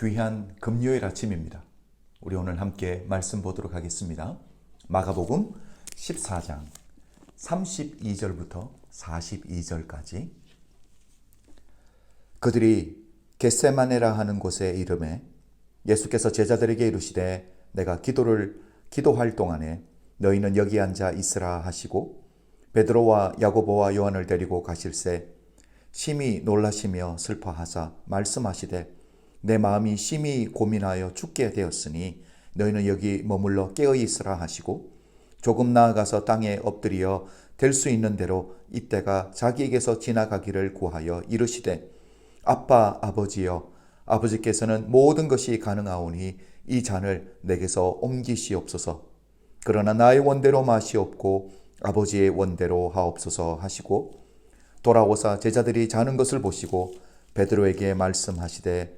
귀한 금요일 아침입니다. 우리 오늘 함께 말씀 보도록 하겠습니다. 마가복음 14장 32절부터 42절까지 그들이 겟세마네라 하는 곳에 이름에 예수께서 제자들에게 이르시되 내가 기도를 기도할 동안에 너희는 여기 앉아 있으라 하시고 베드로와 야고보와 요한을 데리고 가실새 심히 놀라시며 슬퍼하사 말씀하시되 내 마음이 심히 고민하여 죽게 되었으니 너희는 여기 머물러 깨어 있으라 하시고 조금 나아가서 땅에 엎드려 될수 있는 대로 이때가 자기에게서 지나가기를 구하여 이르시되 아빠 아버지여 아버지께서는 모든 것이 가능하오니 이 잔을 내게서 옮기시옵소서. 그러나 나의 원대로 마시옵고 아버지의 원대로 하옵소서 하시고 돌아오사 제자들이 자는 것을 보시고 베드로에게 말씀하시되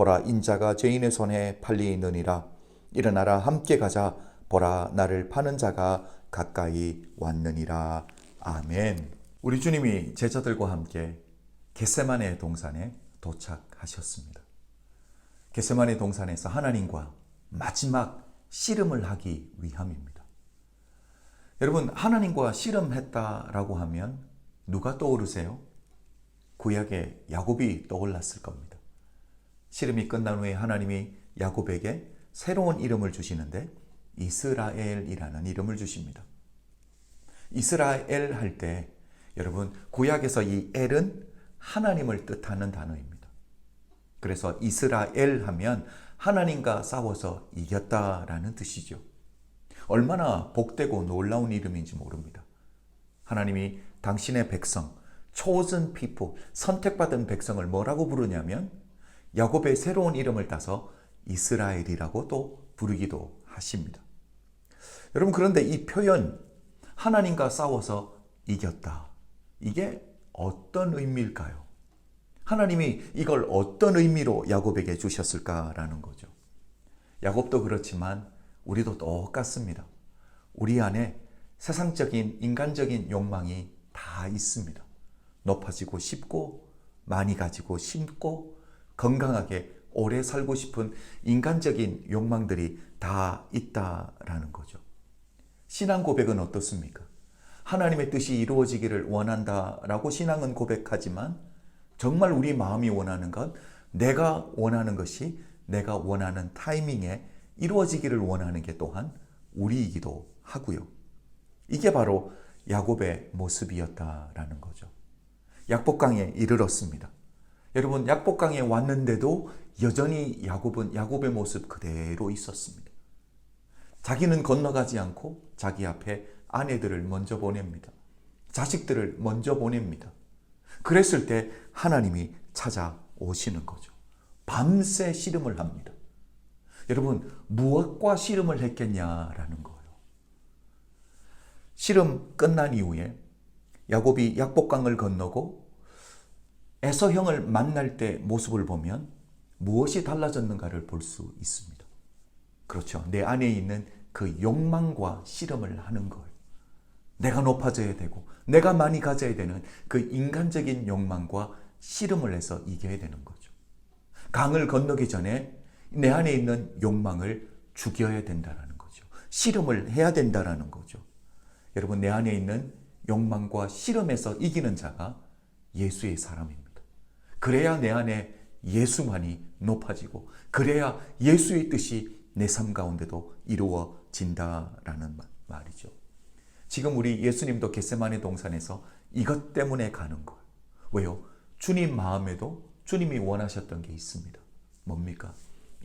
보라 인자가 죄인의 손에 팔리느니라. 일어나라 함께 가자. 보라 나를 파는 자가 가까이 왔느니라. 아멘. 우리 주님이 제자들과 함께 겟세마네 동산에 도착하셨습니다. 겟세마네 동산에서 하나님과 마지막 씨름을 하기 위함입니다. 여러분 하나님과 씨름했다라고 하면 누가 떠오르세요? 구약의 야곱이 떠올랐을 겁니다. 씨름이 끝난 후에 하나님이 야곱에게 새로운 이름을 주시는데 이스라엘이라는 이름을 주십니다. 이스라엘 할 때 여러분 구약에서 이 엘은 하나님을 뜻하는 단어입니다. 그래서 이스라엘 하면 하나님과 싸워서 이겼다라는 뜻이죠. 얼마나 복되고 놀라운 이름인지 모릅니다. 하나님이 당신의 백성, chosen people, 선택받은 백성을 뭐라고 부르냐면 야곱의 새로운 이름을 따서 이스라엘이라고 또 부르기도 하십니다. 여러분 그런데 이 표현 하나님과 싸워서 이겼다. 이게 어떤 의미일까요? 하나님이 이걸 어떤 의미로 야곱에게 주셨을까라는 거죠. 야곱도 그렇지만 우리도 똑같습니다. 우리 안에 세상적인 인간적인 욕망이 다 있습니다. 높아지고 싶고 많이 가지고 싶고 건강하게 오래 살고 싶은 인간적인 욕망들이 다 있다라는 거죠. 신앙 고백은 어떻습니까? 하나님의 뜻이 이루어지기를 원한다라고 신앙은 고백하지만 정말 우리 마음이 원하는 건 내가 원하는 것이 내가 원하는 타이밍에 이루어지기를 원하는 게 또한 우리이기도 하고요. 이게 바로 야곱의 모습이었다라는 거죠. 약복강에 이르렀습니다. 여러분 약복강에 왔는데도 여전히 야곱은 야곱의 모습 그대로 있었습니다. 자기는 건너가지 않고 자기 앞에 아내들을 먼저 보냅니다. 자식들을 먼저 보냅니다. 그랬을 때 하나님이 찾아오시는 거죠. 밤새 씨름을 합니다. 여러분 무엇과 씨름을 했겠냐라는 거예요. 씨름 끝난 이후에 야곱이 약복강을 건너고 에서 형을 만날 때 모습을 보면 무엇이 달라졌는가를 볼 수 있습니다. 그렇죠. 내 안에 있는 그 욕망과 씨름을 하는 거예요. 내가 높아져야 되고 내가 많이 가져야 되는 그 인간적인 욕망과 씨름을 해서 이겨야 되는 거죠. 강을 건너기 전에 내 안에 있는 욕망을 죽여야 된다는 거죠. 씨름을 해야 된다는 거죠. 여러분 내 안에 있는 욕망과 씨름에서 이기는 자가 예수의 사람입니다. 그래야 내 안에 예수만이 높아지고 그래야 예수의 뜻이 내 삶 가운데도 이루어진다라는 말이죠. 지금 우리 예수님도 겟세마네 동산에서 이것 때문에 가는 거예요. 왜요? 주님 마음에도 주님이 원하셨던 게 있습니다. 뭡니까?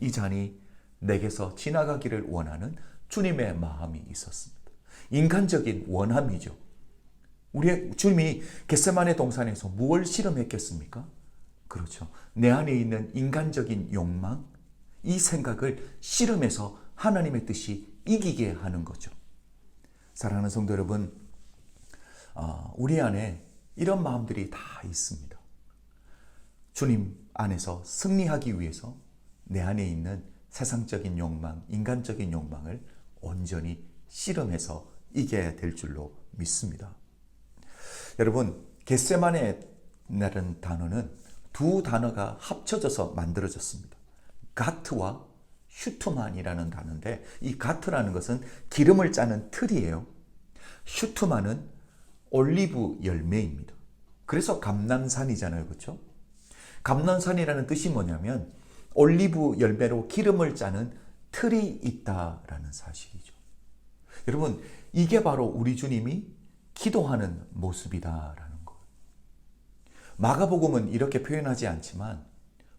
이 잔이 내게서 지나가기를 원하는 주님의 마음이 있었습니다. 인간적인 원함이죠. 우리 주님이 겟세마네 동산에서 무엇을 실험했겠습니까? 그렇죠. 내 안에 있는 인간적인 욕망, 이 생각을 씨름해서 하나님의 뜻이 이기게 하는 거죠. 사랑하는 성도 여러분, 어, 우리 안에 이런 마음들이 다 있습니다. 주님 안에서 승리하기 위해서 내 안에 있는 세상적인 욕망, 인간적인 욕망을 온전히 씨름해서 이겨야 될 줄로 믿습니다. 여러분, 겟세만의라는 단어는 두 단어가 합쳐져서 만들어졌습니다. 가트와 슈트만이라는 단어인데 이 가트라는 것은 기름을 짜는 틀이에요. 슈트만은 올리브 열매입니다. 그래서 감남산이잖아요. 그렇죠? 감남산이라는 뜻이 뭐냐면 올리브 열매로 기름을 짜는 틀이 있다라는 사실이죠. 여러분, 이게 바로 우리 주님이 기도하는 모습이다라는 것. 마가복음은 이렇게 표현하지 않지만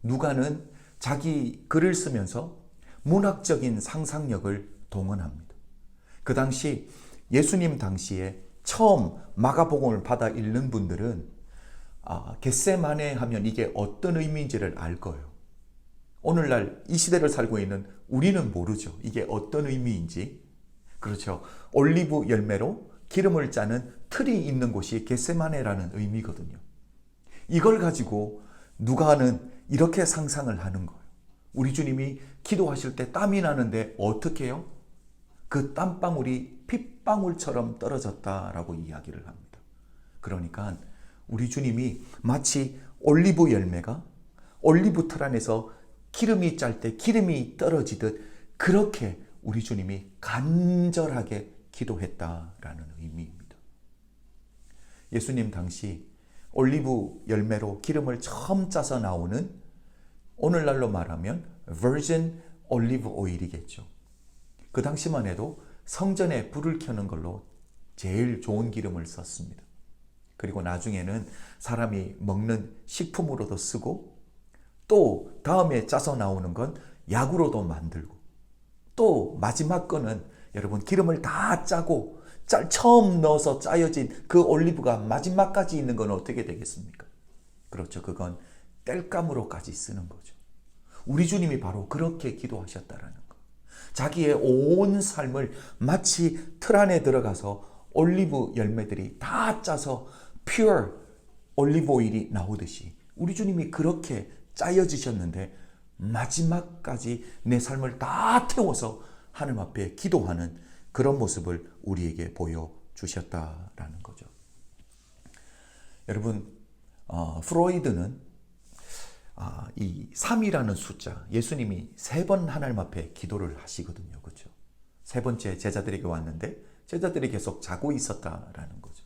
누가는 자기 글을 쓰면서 문학적인 상상력을 동원합니다. 그 당시 예수님 당시에 처음 마가복음을 받아 읽는 분들은 아, 겟세마네 하면 이게 어떤 의미인지를 알 거예요. 오늘날 이 시대를 살고 있는 우리는 모르죠. 이게 어떤 의미인지. 그렇죠. 올리브 열매로 기름을 짜는 틀이 있는 곳이 겟세마네라는 의미거든요. 이걸 가지고 누가는 이렇게 상상을 하는 거예요. 우리 주님이 기도하실 때 땀이 나는데 어떻게 해요? 그 땀방울이 핏방울처럼 떨어졌다라고 이야기를 합니다. 그러니까 우리 주님이 마치 올리브 열매가 올리브 틀 안에서 기름이 짤 때 기름이 떨어지듯 그렇게 우리 주님이 간절하게 기도했다라는 의미입니다. 예수님 당시 올리브 열매로 기름을 처음 짜서 나오는 오늘날로 말하면 virgin 올리브 오일이겠죠. 그 당시만 해도 성전에 불을 켜는 걸로 제일 좋은 기름을 썼습니다. 그리고 나중에는 사람이 먹는 식품으로도 쓰고 또 다음에 짜서 나오는 건 약으로도 만들고 또 마지막 거는 여러분 기름을 다 짜고 짤 처음 넣어서 짜여진 그 올리브가 마지막까지 있는 건 어떻게 되겠습니까? 그렇죠. 그건 땔감으로까지 쓰는 거죠. 우리 주님이 바로 그렇게 기도하셨다라는 거. 자기의 온 삶을 마치 틀 안에 들어가서 올리브 열매들이 다 짜서 pure 올리브 오일이 나오듯이 우리 주님이 그렇게 짜여지셨는데 마지막까지 내 삶을 다 태워서 하나님 앞에 기도하는 그런 모습을 우리에게 보여주셨다라는 거죠. 여러분, 어, 프로이드는 아, 이 3이라는 숫자, 예수님이 세 번 하나님 앞에 기도를 하시거든요. 그렇죠? 세 번째 제자들에게 왔는데 제자들이 계속 자고 있었다라는 거죠.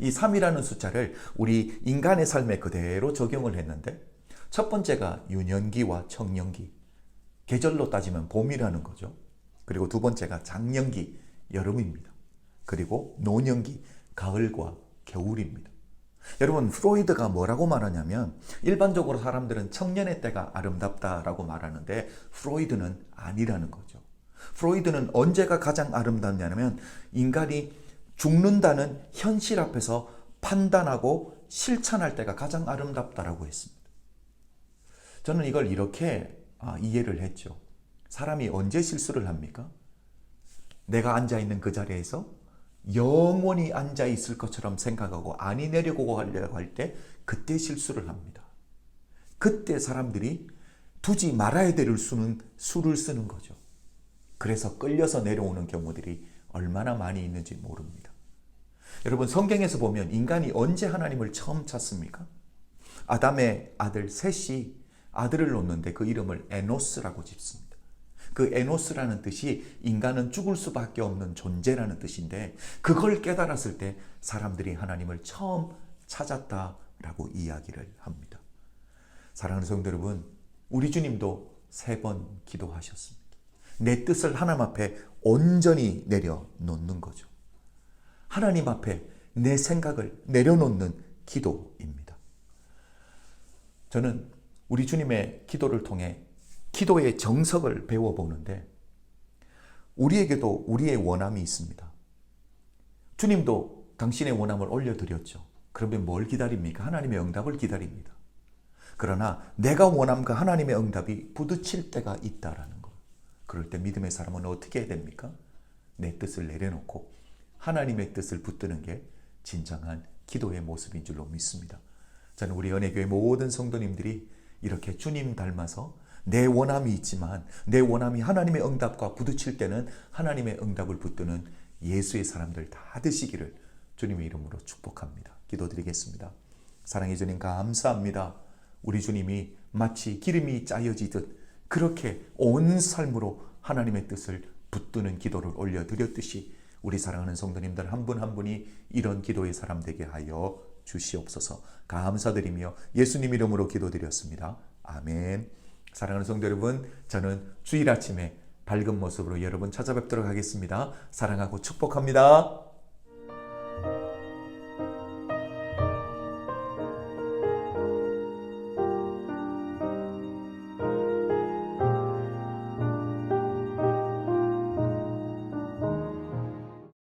이 3이라는 숫자를 우리 인간의 삶에 그대로 적용을 했는데 첫 번째가 유년기와 청년기, 계절로 따지면 봄이라는 거죠. 그리고 두 번째가 장년기, 여름입니다. 그리고 노년기, 가을과 겨울입니다. 여러분, 프로이드가 뭐라고 말하냐면, 일반적으로 사람들은 청년의 때가 아름답다라고 말하는데, 프로이드는 아니라는 거죠. 프로이드는 언제가 가장 아름답냐면, 인간이 죽는다는 현실 앞에서 판단하고 실천할 때가 가장 아름답다라고 했습니다. 저는 이걸 이렇게 아, 이해를 했죠. 사람이 언제 실수를 합니까? 내가 앉아 있는 그 자리에서 영원히 앉아 있을 것처럼 생각하고 아니 내려고 하려고 할 때 그때 실수를 합니다. 그때 사람들이 두지 말아야 될 수는 수를 쓰는 거죠. 그래서 끌려서 내려오는 경우들이 얼마나 많이 있는지 모릅니다. 여러분 성경에서 보면 인간이 언제 하나님을 처음 찾습니까? 아담의 아들 셋이 아들을 놓는데 그 이름을 에노스라고 짓습니다. 그 에노스라는 뜻이 인간은 죽을 수밖에 없는 존재라는 뜻인데 그걸 깨달았을 때 사람들이 하나님을 처음 찾았다라고 이야기를 합니다. 사랑하는 성도 여러분, 우리 주님도 세 번 기도하셨습니다. 내 뜻을 하나님 앞에 온전히 내려놓는 거죠. 하나님 앞에 내 생각을 내려놓는 기도입니다. 저는 우리 주님의 기도를 통해 기도의 정석을 배워보는데 우리에게도 우리의 원함이 있습니다. 주님도 당신의 원함을 올려드렸죠. 그러면 뭘 기다립니까? 하나님의 응답을 기다립니다. 그러나 내가 원함과 하나님의 응답이 부딪힐 때가 있다라는 거. 그럴 때 믿음의 사람은 어떻게 해야 됩니까? 내 뜻을 내려놓고 하나님의 뜻을 붙드는 게 진정한 기도의 모습인 줄로 믿습니다. 저는 우리 연예교회 모든 성도님들이 이렇게 주님 닮아서 내 원함이 있지만 내 원함이 하나님의 응답과 부딪힐 때는 하나님의 응답을 붙드는 예수의 사람들 다 되시기를 주님의 이름으로 축복합니다. 기도드리겠습니다. 사랑해 주님 감사합니다. 우리 주님이 마치 기름이 짜여지듯 그렇게 온 삶으로 하나님의 뜻을 붙드는 기도를 올려드렸듯이 우리 사랑하는 성도님들 한 분한 분이 이런 기도의 사람 되게 하여 주시옵소서 감사드리며 예수님 이름으로 기도드렸습니다. 아멘. 사랑하는 성도 여러분, 저는 주일 아침에 밝은 모습으로 여러분 찾아뵙도록 하겠습니다. 사랑하고 축복합니다.